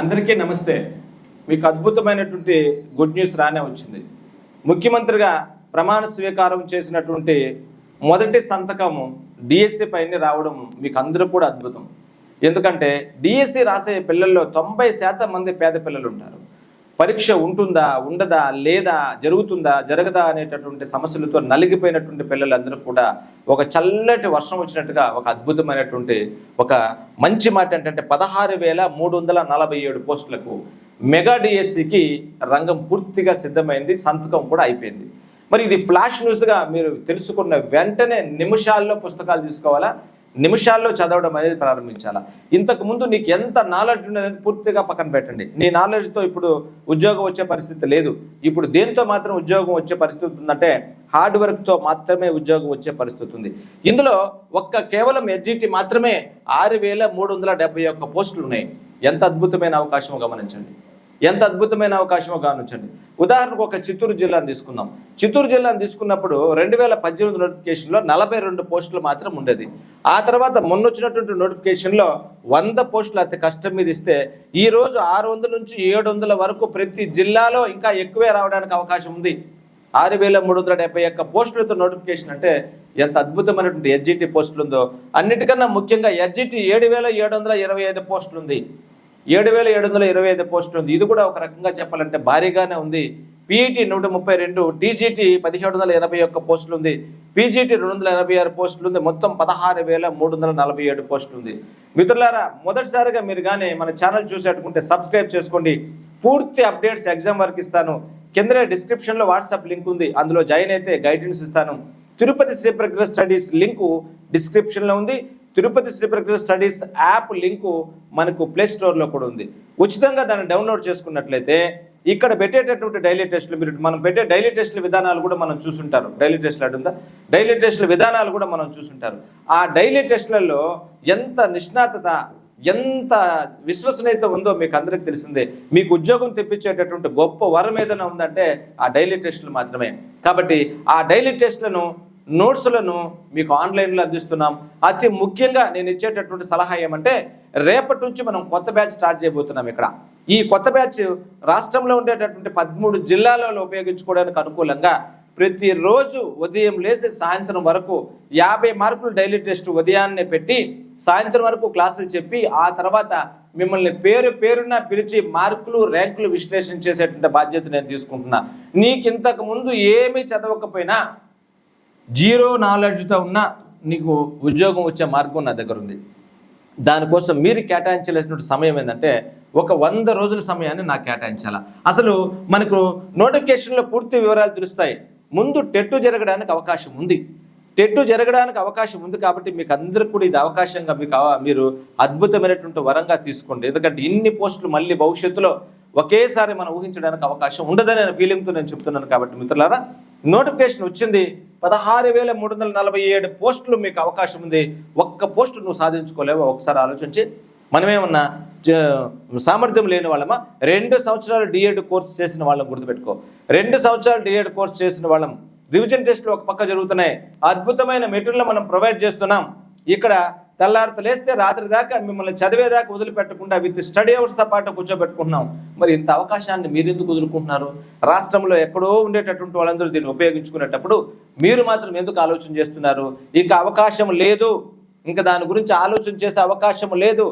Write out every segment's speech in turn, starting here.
అందరికీ నమస్తే. మీకు అద్భుతమైనటువంటి గుడ్ న్యూస్ రానే వచ్చింది. ముఖ్యమంత్రిగా ప్రమాణ స్వీకారం చేసినటువంటి మొదటి సంతకము డిఎస్సి పైన రావడం మీకు అందరూ కూడా అద్భుతం. ఎందుకంటే డిఎస్సి రాసే పిల్లల్లో తొంభై శాతం మంది పేద పిల్లలు ఉంటారు పరీక్ష ఉంటుందా ఉండదా లేదా జరుగుతుందా జరగదా అనేటటువంటి సమస్యలతో నలిగిపోయినటువంటి పిల్లలందరూ కూడా ఒక చల్లటి వర్షం వచ్చినట్టుగా ఒక అద్భుతమైనటువంటి ఒక మంచి మాట ఏంటంటే పదహారు వేల మూడు వందల నలభై ఏడు పోస్టులకు మెగా డిఎస్సికి రంగం పూర్తిగా సిద్ధమైంది సంతకం కూడా అయిపోయింది. మరి ఇది ఫ్లాష్ న్యూస్గా మీరు తెలుసుకున్న వెంటనే నిమిషాల్లో పుస్తకాలు తీసుకోవాలా? నిమిషాల్లో చదవడం అనేది ప్రారంభించాలా? ఇంతకు ముందు నీకు ఎంత నాలెడ్జ్ ఉండేది పూర్తిగా పక్కన పెట్టండి. నీ నాలెడ్జ్తో ఇప్పుడు ఉద్యోగం వచ్చే పరిస్థితి లేదు. ఇప్పుడు దేనితో మాత్రం ఉద్యోగం వచ్చే పరిస్థితి ఉందంటే హార్డ్ వర్క్తో మాత్రమే ఉద్యోగం వచ్చే పరిస్థితి ఉంది. ఇందులో ఒక్క కేవలం ఎస్జిటి మాత్రమే ఆరు వేల మూడు వందల డెబ్బై ఒక్క పోస్టులు ఉన్నాయి. ఎంత అద్భుతమైన అవకాశమో గమనించండి. ఎంత అద్భుతమైన అవకాశమో గమనించండి. ఉదాహరణకు ఒక చిత్తూరు జిల్లాను తీసుకుందాం. చిత్తూరు జిల్లాను తీసుకున్నప్పుడు రెండు వేల పద్దెనిమిది నోటిఫికేషన్లో నలభై రెండు పోస్టులు మాత్రం ఉండేది. ఆ తర్వాత మొన్న వచ్చినటువంటి నోటిఫికేషన్లో వంద పోస్టులు అతి కష్టం మీద ఇస్తే ఈరోజు ఆరు వందల నుంచి ఏడు వందల వరకు ప్రతి జిల్లాలో ఇంకా ఎక్కువే రావడానికి అవకాశం ఉంది. ఆరు వేల మూడు వందల డెబ్బై ఒక్క పోస్టులతో నోటిఫికేషన్ అంటే ఎంత అద్భుతమైనటువంటి ఎస్జిటి పోస్టులు ఉందో అన్నిటికన్నా ముఖ్యంగా ఎస్జిటి ఏడు వేల ఏడు వందల ఇరవై ఐదు పోస్టులు ఉంది ఏడు వేల ఏడు వందల ఇరవై ఐదు పోస్టులు ఉంది. ఇది కూడా ఒక రకంగా చెప్పాలంటే భారీగానే ఉంది. పీఈటీ నూట ముప్పై రెండు టీజీటీ పదిహేడు వందల ఎనభై ఒక్క పోస్టులు ఉంది. పీజీటీ రెండు వందల ఎనభై ఆరు పోస్టులు ఉంది. మొత్తం పదహారు వేల మూడు వందల నలభై ఏడు పోస్టులు ఉంది. మిత్రులారా మొదటిసారిగా మీరు కానీ మన ఛానల్ చూసేటుకుంటే సబ్స్క్రైబ్ చేసుకోండి. పూర్తి అప్డేట్స్ ఎగ్జామ్ వరకు ఇస్తాను. కిందనే డిస్క్రిప్షన్లో వాట్సాప్ లింక్ ఉంది. అందులో జాయిన్ అయితే గైడెన్స్ ఇస్తాను. Tirupati Shri progress studies link డిస్క్రిప్షన్లో ఉంది. Tirupati Shri studies app link మనకు ప్లే స్టోర్లో కూడా ఉంది. ఉచితంగా దాన్ని డౌన్లోడ్ చేసుకున్నట్లయితే ఇక్కడ పెట్టేటటువంటి డైలీ టెస్టులు మీరు మనం పెట్టే డైలీ టెస్టుల విధానాలు కూడా మనం చూసుంటారు. డైలీ టెస్టులు అటుందా? డైలీ టెస్టుల విధానాలు కూడా మనం చూసుంటారు. ఆ డైలీ టెస్టులలో ఎంత నిష్ణాతత ఎంత విశ్వసనీయత ఉందో మీకు అందరికి తెలిసిందే. మీకు ఉద్యోగం తెప్పించేటటువంటి గొప్ప వరం ఏదైనా ఉందంటే ఆ డైలీ టెస్టులు మాత్రమే. కాబట్టి ఆ డైలీ టెస్టులను నోట్స్లను మీకు ఆన్లైన్లో అందిస్తున్నాం. అతి ముఖ్యంగా నేను ఇచ్చేటటువంటి సలహా ఏమంటే రేపటి నుంచి మనం కొత్త బ్యాచ్ స్టార్ట్ చేయబోతున్నాం ఇక్కడ. ఈ కొత్త బ్యాచ్ రాష్ట్రంలో ఉండేటటువంటి పదమూడు జిల్లాలలో ఉపయోగించుకోవడానికి అనుకూలంగా ప్రతిరోజు ఉదయం లేచి సాయంత్రం వరకు యాభై మార్కులు డైలీ టెస్ట్ ఉదయాన్నే పెట్టి సాయంత్రం వరకు క్లాసులు చెప్పి ఆ తర్వాత మిమ్మల్ని పేరు పేరున పిలిచి మార్కులు ర్యాంకులు విశ్లేషణ చేసేటువంటి బాధ్యత నేను తీసుకుంటున్నా. నీకు ఇంతకు ముందు ఏమీ చదవకపోయినా జీరో నాలెడ్జ్తో ఉన్న నీకు ఉద్యోగం వచ్చే మార్గం నా దగ్గర ఉంది. దానికోసం మీరు కేటాయించలేసినటువంటి సమయం ఏంటంటే ఒక వంద రోజుల సమయాన్ని నాకు కేటాయించాల? అసలు మనకు నోటిఫికేషన్లో పూర్తి వివరాలు తెలుస్తాయి. ముందు టెట్టు జరగడానికి అవకాశం ఉంది. టెట్టు జరగడానికి అవకాశం ఉంది కాబట్టి మీకు అందరికి కూడా ఇది అవకాశంగా మీకు అవ- మీరు అద్భుతమైనటువంటి వరంగా తీసుకోండి. ఎందుకంటే ఇన్ని పోస్టులు మళ్ళీ భవిష్యత్తులో ఒకేసారి మనం ఊహించడానికి అవకాశం ఉండదనే ఫీలింగ్తో నేను చెప్తున్నాను కాబట్టి మిత్రులారా నోటిఫికేషన్ వచ్చింది. పదహారు వేల మూడు వందల నలభై ఏడు పోస్టులు మీకు అవకాశం ఉంది. ఒక్క పోస్టు నువ్వు సాధించుకోలేవు. ఒకసారి ఆలోచించి. మనమేమన్నా జ- సామర్థ్యం లేని వాళ్ళమా? రెండు సంవత్సరాలు డిఎడ్ కోర్స్ చేసిన వాళ్ళని గుర్తుపెట్టుకో. రెండు సంవత్సరాలు డిఎడ్ కోర్స్ చేసిన వాళ్ళం. రివిజన్ టెస్టులు ఒక పక్క జరుగుతున్నాయి. అద్భుతమైన మెటీరియల్ మనం ప్రొవైడ్ చేస్తున్నాం. ఇక్కడ తెల్లారిత లేస్తే రాత్రి దాకా మిమ్మల్ని చదివేదాకా వదిలిపెట్టకుండా విత్ స్టడీ అవర్స్తో పాటు కూర్చోబెట్టుకుంటున్నాం. మరి ఇంత అవకాశాన్ని మీరు ఎందుకు వదులుకుంటున్నారు? రాష్ట్రంలో ఎక్కడో ఉండేటటువంటి వాళ్ళందరూ దీన్ని ఉపయోగించుకునేటప్పుడు మీరు మాత్రం ఎందుకు ఆలోచన చేస్తున్నారు? ఇక అవకాశం లేదు. ఇంకా దాని గురించి ఆలోచన చేసే అవకాశం లేదు.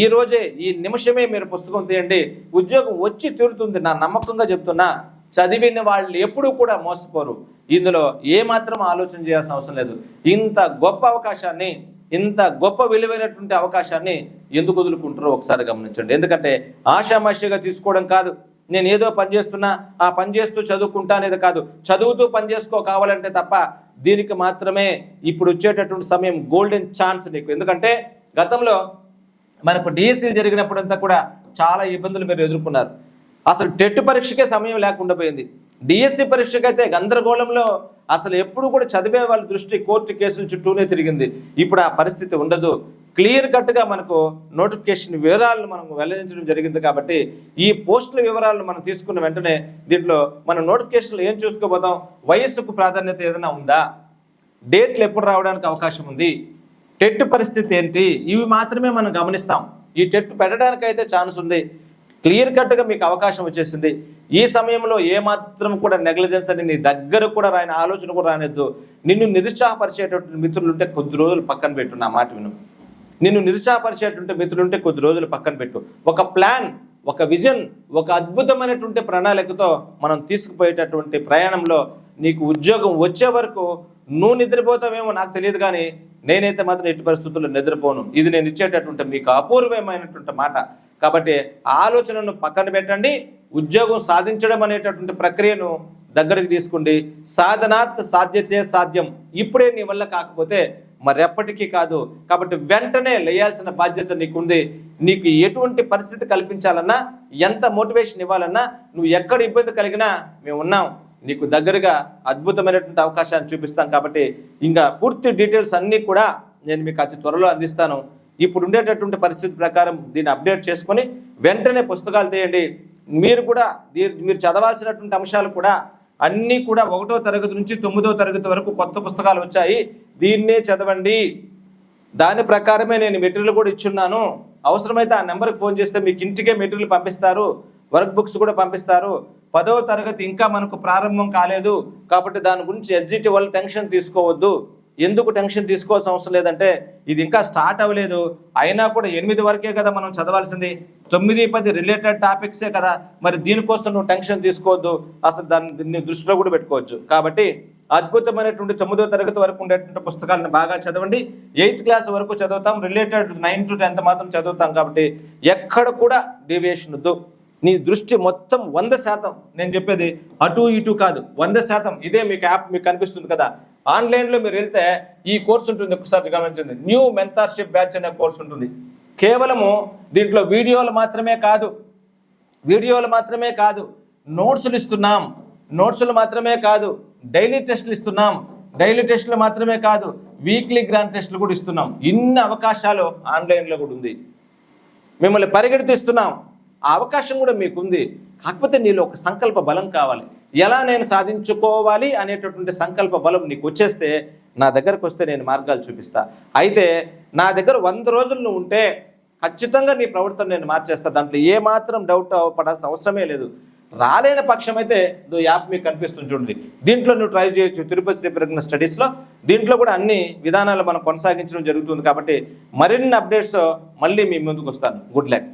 ఈ రోజే ఈ నిమిషమే మీరు పుస్తకం తీయండి. ఉద్యోగం వచ్చి తీరుతుంది నా నమ్మకంగా చెప్తున్నా. చదివిన వాళ్ళు ఎప్పుడూ కూడా మోసపోరు. ఇందులో ఏమాత్రం ఆలోచన చేయాల్సిన అవసరం లేదు. ఇంత గొప్ప అవకాశాన్ని ఇంత గొప్ప విలువైనటువంటి అవకాశాన్ని ఎందుకు వదులుకుంటారో ఒకసారి గమనించండి. ఎందుకంటే ఆషామాషిగా తీసుకోవడం కాదు. నేను ఏదో పని చేస్తున్నా ఆ పని చేస్తూ చదువుకుంటా అనేది కాదు. చదువుతూ పని చేసుకో కావాలంటే తప్ప దీనికి మాత్రమే ఇప్పుడు వచ్చేటటువంటి సమయం గోల్డెన్ ఛాన్స్ నీకు. ఎందుకంటే గతంలో మనకు డిఎస్సీలు జరిగినప్పుడంతా కూడా చాలా ఇబ్బందులు మీరు ఎదుర్కొన్నారు. అసలు టెట్ పరీక్షకే సమయం లేకుండా పోయింది. డిఎస్సి పరీక్షకైతే గందరగోళంలో అసలు ఎప్పుడు కూడా చదివే వాళ్ళ దృష్టి కోర్టు కేసుల చుట్టూనే తిరిగింది. ఇప్పుడు ఆ పరిస్థితి ఉండదు. క్లియర్ కట్గా మనకు నోటిఫికేషన్ వివరాలను మనం వెల్లడించడం జరిగింది కాబట్టి ఈ పోస్టుల వివరాలను మనం తీసుకున్న వెంటనే దీంట్లో మనం నోటిఫికేషన్లు ఏం చూసుకోబోతాం? వయస్సుకు ప్రాధాన్యత ఏదైనా ఉందా? డేట్లు ఎప్పుడు రావడానికి అవకాశం ఉంది? టెట్ పరిస్థితి ఏంటి? ఇవి మాత్రమే మనం గమనిస్తాం. ఈ టెట్ పెట్టడానికి అయితే ఛాన్స్ ఉంది. క్లియర్ కట్గా మీకు అవకాశం వచ్చేసింది. ఈ సమయంలో ఏమాత్రం కూడా నెగ్లిజెన్స్ అని నీ దగ్గర కూడా రాని ఆలోచన కూడా రానిద్దు. నిన్ను నిరుత్సాహపరిచేటటువంటి మిత్రులుంటే కొద్ది రోజులు పక్కన పెట్టు నా మాట విను. నిన్ను నిరుత్సాహపరిచేటువంటి మిత్రులుంటే కొద్ది రోజులు పక్కన పెట్టు. ఒక ప్లాన్ ఒక విజన్ ఒక అద్భుతమైనటువంటి ప్రణాళికతో మనం తీసుకుపోయేటటువంటి ప్రయాణంలో నీకు ఉద్యోగం వచ్చే వరకు నువ్వు నిద్రపోతావేమో నాకు తెలియదు కానీ నేనైతే మాత్రం ఎట్టి పరిస్థితుల్లో నిద్రపోను. ఇది నేను ఇచ్చేటటువంటి మీకు అపూర్వమైనటువంటి మాట. కాబట్టి ఆలోచనను పక్కన పెట్టండి ఉద్యోగం సాధించడం అనేటటువంటి ప్రక్రియను దగ్గరికి తీసుకోండి. సాధనాత్ సాధ్యతే సాధ్యం. ఇప్పుడే నీ వల్ల కాకపోతే మరెప్పటికీ కాదు. కాబట్టి వెంటనే లేయాల్సిన బాధ్యత నీకుంది. నీకు ఎటువంటి పరిస్థితి కల్పించాలన్నా ఎంత మోటివేషన్ ఇవ్వాలన్నా నువ్వు ఎక్కడ ఇబ్బంది కలిగినా మేము ఉన్నాం. నీకు దగ్గరగా అద్భుతమైనటువంటి అవకాశాన్ని చూపిస్తాం కాబట్టి ఇంకా పూర్తి డీటెయిల్స్ అన్నీ కూడా నేను మీకు అతి త్వరలో అందిస్తాను. ఇప్పుడు ఉండేటటువంటి పరిస్థితి ప్రకారం దీన్ని అప్డేట్ చేసుకొని వెంటనే పుస్తకాలు తీయండి. మీరు కూడా దీ- మీరు చదవాల్సినటువంటి అంశాలు కూడా అన్నీ కూడా ఒకటో తరగతి నుంచి తొమ్మిదో తరగతి వరకు కొత్త పుస్తకాలు వచ్చాయి. దీన్నే చదవండి. దాని ప్రకారమే నేను మెటీరియల్ కూడా ఇచ్చున్నాను. అవసరమైతే ఆ నెంబర్కి ఫోన్ చేస్తే మీకు ఇంటికే మెటీరియల్ పంపిస్తారు. వర్క్ బుక్స్ కూడా పంపిస్తారు. పదవ తరగతి ఇంకా మనకు ప్రారంభం కాలేదు. కాబట్టి దాని గురించి ఎగ్జిట్ వాళ్ళు టెన్షన్ తీసుకోవద్దు. ఎందుకు టెన్షన్ తీసుకోవాల్సిన అవసరం లేదంటే ఇది ఇంకా స్టార్ట్ అవ్వలేదు. అయినా కూడా ఎనిమిది వరకే కదా మనం చదవాల్సింది. తొమ్మిది పది రిలేటెడ్ టాపిక్సే కదా. మరి దీనికోసం నువ్వు టెన్షన్ తీసుకోవద్దు. అసలు దాన్ని దృష్టిలో కూడా పెట్టుకోవచ్చు కాబట్టి అద్భుతమైనటువంటి తొమ్మిదో తరగతి వరకు ఉండేటువంటి పుస్తకాలను బాగా చదవండి. ఎయిత్ క్లాస్ వరకు చదువుతాం. రిలేటెడ్ నైన్ టు టెన్త్ మాత్రం చదువుతాం కాబట్టి ఎక్కడ కూడా డీవియేషన్ వద్దు. నీ దృష్టి మొత్తం వంద శాతం నేను చెప్పేది అటు ఇటు కాదు. వంద శాతం. ఇదే మీకు యాప్ మీకు కనిపిస్తుంది కదా. ఆన్లైన్లో మీరు వెళ్తే ఈ కోర్స్ ఉంటుంది ఒకసారి గమనించండి. న్యూ మెంతార్షిప్ బ్యాచ్ అనే కోర్స్ ఉంటుంది. కేవలము దీంట్లో వీడియోలు మాత్రమే కాదు వీడియోలు మాత్రమే కాదు నోట్స్లు ఇస్తున్నాం. నోట్స్లు మాత్రమే కాదు డైలీ టెస్ట్లు ఇస్తున్నాం. డైలీ టెస్టులు మాత్రమే కాదు వీక్లీ గ్రాండ్ టెస్టులు కూడా ఇస్తున్నాం. ఇన్ని అవకాశాలు ఆన్లైన్లో కూడా ఉంది. మిమ్మల్ని పరిగెడుతిస్తున్నాం ఆ అవకాశం కూడా మీకుంది. కాకపోతే నీలో ఒక సంకల్ప బలం కావాలి. ఎలా నేను సాధించుకోవాలి అనేటటువంటి సంకల్ప బలం నీకు వచ్చేస్తే నా దగ్గరకు వస్తే నేను మార్గాలు చూపిస్తా. అయితే నా దగ్గర వంద రోజులు నువ్వు ఉంటే ఖచ్చితంగా నీ ప్రవర్తన నేను మార్చేస్తా. దాంట్లో ఏ మాత్రం డౌట్ పడాల్సిన అవసరమే లేదు. రాలేని పక్షం అయితే యాప్ మీకు కనిపిస్తుంది చూడండి. దీంట్లో నువ్వు ట్రై చేయొచ్చు. తిరుపతి శ్రీ ప్రజ్ఞ స్టడీస్లో దీంట్లో కూడా అన్ని విధానాలు మనం కొనసాగించడం జరుగుతుంది కాబట్టి మరిన్ని అప్డేట్స్ మళ్ళీ మీ ముందుకు వస్తాను. Good luck